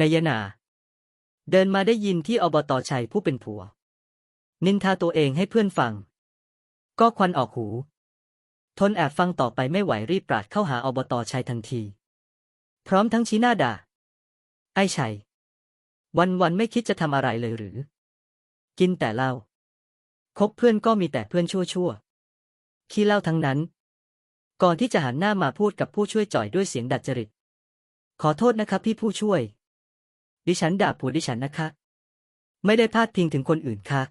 นายนา เดินมาได้ยินที่อบตชัยผู้เป็นผัว นินทาตัวเองให้เพื่อนฟัง ก็ควันออกหู ทนแอบฟังต่อไปไม่ไหวรีบปราดเข้าหาอบตชัยทันที พร้อมทั้งชี้หน้าด่า ไอ้ชัย วันวันๆไม่คิดจะทำอะไรเลยหรือ กินแต่เหล้าคบเพื่อนก็มีแต่เพื่อนชั่วชั่วๆขี้เหล้าทั้งนั้น ก่อนที่จะหันหน้ามาพูดกับผู้ช่วยจ่อยด้วยเสียงดัดจริต ขอโทษนะครับพี่ผู้ช่วย ดิฉันด่าผัวดิฉันนะคะ ไม่ได้พาดพิงถึงคนอื่นค่ะ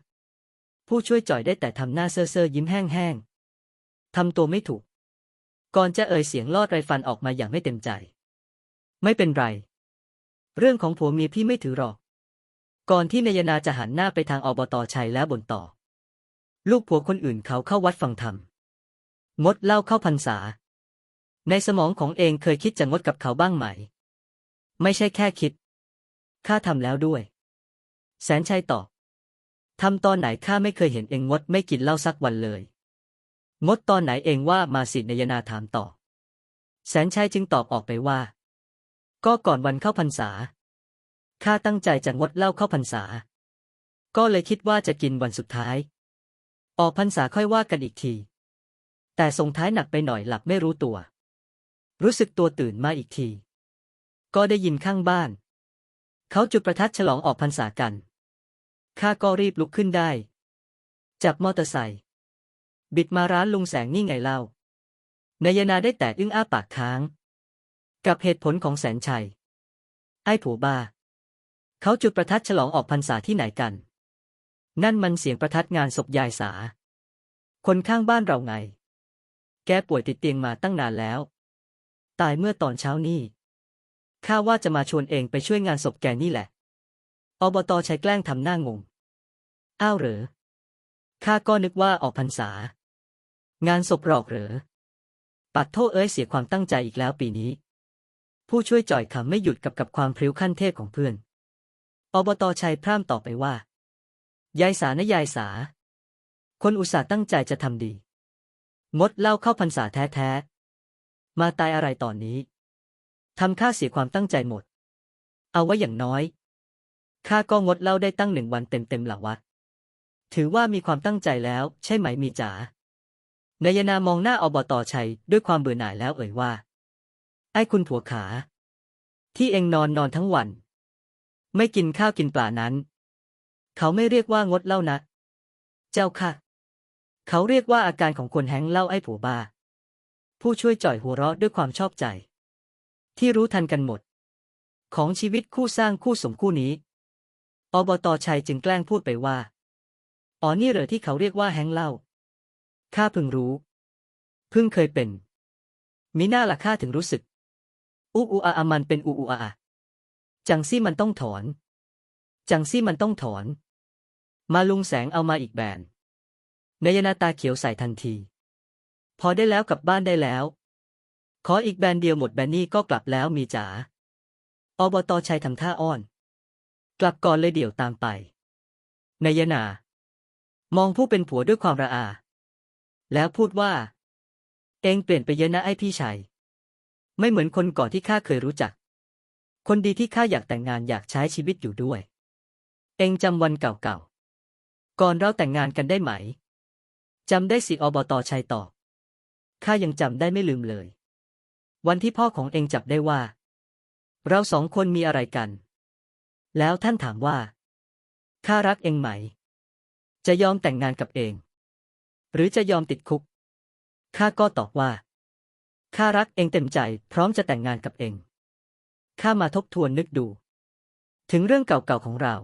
ผู้ช่วยจ่อยได้แต่ทำหน้าเซ่อๆยิ้มแห้งๆทำตัวไม่ถูก ก่อนจะเอ่ยเสียงลอดไรฟันออกมาอย่างไม่เต็มใจ ไม่เป็นไร เรื่องของผัวเมียพี่ไม่ถือหรอก ก่อนที่นายนาจะหันหน้าไปทางอบตชัยแล้วบ่นต่อ ลูกผัวคนอื่นเขาเข้าวัดฟังธรรมงดเล้าเข้าพรรษา ในสมองของเองเคยคิดจะงดกับเขาบ้างไหม ไม่ใช่แค่คิด ข้าทำแล้วด้วย แสนชัยตอบทำตอนไหนข้าไม่เคยเห็นเองงดไม่กินเหล้าสักวันเลย งดตอนไหนเองว่ามาสินยนาถามต่อ แสนชัยจึงตอบออกไปว่า ก็ก่อนวันเข้าพรรษา ข้าตั้งใจจะงดเหล้าเข้าพรรษา ก็เลยคิดว่าจะกินวันสุดท้าย ออกพรรษาค่อยว่ากันอีกที แต่ส่งท้ายหนักไปหน่อยหลับไม่รู้ตัว รู้สึกตัวตื่นมาอีกที ก็ได้ยินข้างบ้าน เขาจุดประทัดฉลองออกพรรษากัน ข้าก็รีบลุกขึ้นได้ จับมอเตอร์ไซค์บิดมาร้านลุงแสงนี่ไงเล่านายนาได้แต่อึ้งอ้าปากค้าง กับเหตุผลของแสนชัย ไอ้ผัวบ้า เขาจุดประทัดฉลองออกพรรษาที่ไหนกัน นั่นมันเสียงประทัดงานศพยายสา คนข้างบ้านเราไง แกป่วยติดเตียงมาตั้งนานแล้ว ตายเมื่อตอนเช้านี่ ข้าว่าจะมาชวนเองไปช่วยงานศพแกนี่แหละ อบตชัยแกล้งทำหน้างง อ้าวเหรอ ข้าก็นึกว่าออกพรรษา งานศพหรอกเหรอ ปัดโทษเอ้ยเสียความตั้งใจอีกแล้วปีนี้ ผู้ช่วยจ่อยคำไม่หยุดกับกับความพริ้วขั้นเทพของเพื่อน อบตชัยพร่ำต่อไปว่า ยายสานะยายสา คนอุตส่าห์ตั้งใจจะทำดี งดเล้าเข้าพรรษาแท้ๆ มาตายอะไรตอนนี้ ทำข้าเสียความตั้งใจหมด เอาไว้อย่างน้อยข้าก็งดเหล้าได้ตั้งหนึ่งวันเต็มๆหล่ะวะ ถือว่ามีความตั้งใจแล้ว ใช่ไหมมีจ๋านายนามองหน้าอบตอชัยด้วยความเบื่อหน่ายแล้วเอ่ยว่า ไอ้คุณผัวขา ที่เองนอนนอนทั้งวัน ไม่กินข้าวกินปลานั้น เขาไม่เรียกว่างดเหล้านะ เจ้าค่ะ เขาเรียกว่าอาการของคนแฮงเหล้าไอ้ผัวบ้า ผู้ช่วยจ่อยหัวเราะด้วยความชอบใจ ที่รู้ทันกันหมด ของชีวิตคู่สร้างคู่สมคู่นี้ อบตชัยจึงแกล้งพูดไปว่า อ๋อนี่เหรอที่เขาเรียกว่าแฮงเหล้าข้าเพิ่งรู้ เพิ่งเคยเป็นมีหน้าละข้าถึงรู้สึก อูอูอาอามันเป็นอูอูอาอาจังซี่มันต้องถอน จังซี่มันต้องถอน มาลุงแสงเอามาอีกแบนนายนาตาเขียวใส่ทันที พอได้แล้วกลับบ้านได้แล้ว ขออีกแบนเดียวหมดแบนนี่ก็กลับแล้วมีจ๋า อบตชัยทำท่าอ้อน กลับก่อนเลยเดี๋ยวตามไป นายนา มองผู้เป็นผัวด้วยความระอา แล้วพูดว่า เองเปลี่ยนไปเยอะนะไอ้พี่ชัย ไม่เหมือนคนก่อนที่ข้าเคยรู้จัก คนดีที่ข้าอยากแต่งงานอยากใช้ชีวิตอยู่ด้วย เองจำวันเก่าๆ ก่อนเราแต่งงานกันได้ไหม จำได้สิอบตชัยตอบ ข้ายังจำได้ไม่ลืมเลย วันที่พ่อของเองจับได้ว่า เราสองคนมีอะไรกัน แล้วท่านถามว่า ข้ารักเองไหม จะยอมแต่งงานกับเอง หรือจะยอมติดคุก ข้าก็ตอบว่า ข้ารักเองเต็มใจ พร้อมจะแต่งงานกับเอง ข้ามาทบทวนนึกดู ถึงเรื่องเก่าๆของเรา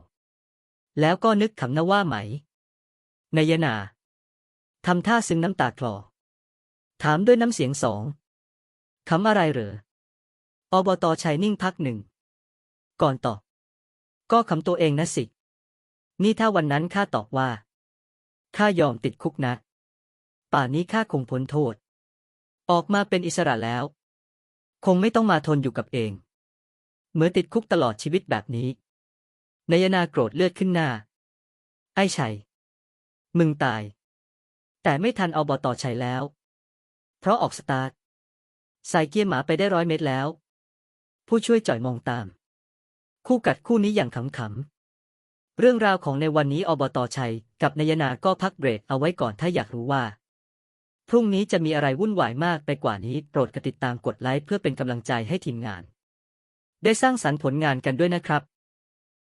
แล้วก็นึกขำนะว่าไหม นายนาทำท่าซึ้งน้ำตาคลอ ถามด้วยน้ำเสียงสอง คำอะไรเหรอ อบตชัยนิ่งพักหนึ่ง ก่อนตอบ ก็คำตัวเองนะสิ นี่ถ้าวันนั้นข้าตอบว่า ข้ายอมติดคุกนะ ป่านนี้ข้าคงพ้นโทษ ออกมาเป็นอิสระแล้ว คงไม่ต้องมาทนอยู่กับเอง เหมือนติดคุกตลอดชีวิตแบบนี้ นายนาโกรธเลือดขึ้นหน้า ไอ้ชัย มึงตาย แต่ไม่ทันเอาบอตอชัยแล้ว เพราะออกสตาร์ท ใส่เกียร์หมาไปได้ร้อยเมตรแล้ว ผู้ช่วยจ่อยมองตาม คู่กัดคู่นี้อย่างขำๆ เรื่องราวของในวันนี้อบตชัย กับนายนาก็พักเบรกเอาไว้ก่อนถ้าอยากรู้ว่า พรุ่งนี้จะมีอะไรวุ่นวายมากไปกว่านี้โปรดกดติดตามกดไลค์เพื่อเป็นกำลังใจให้ทีมงาน ได้สร้างสรรค์ผลงานกันด้วยนะครับ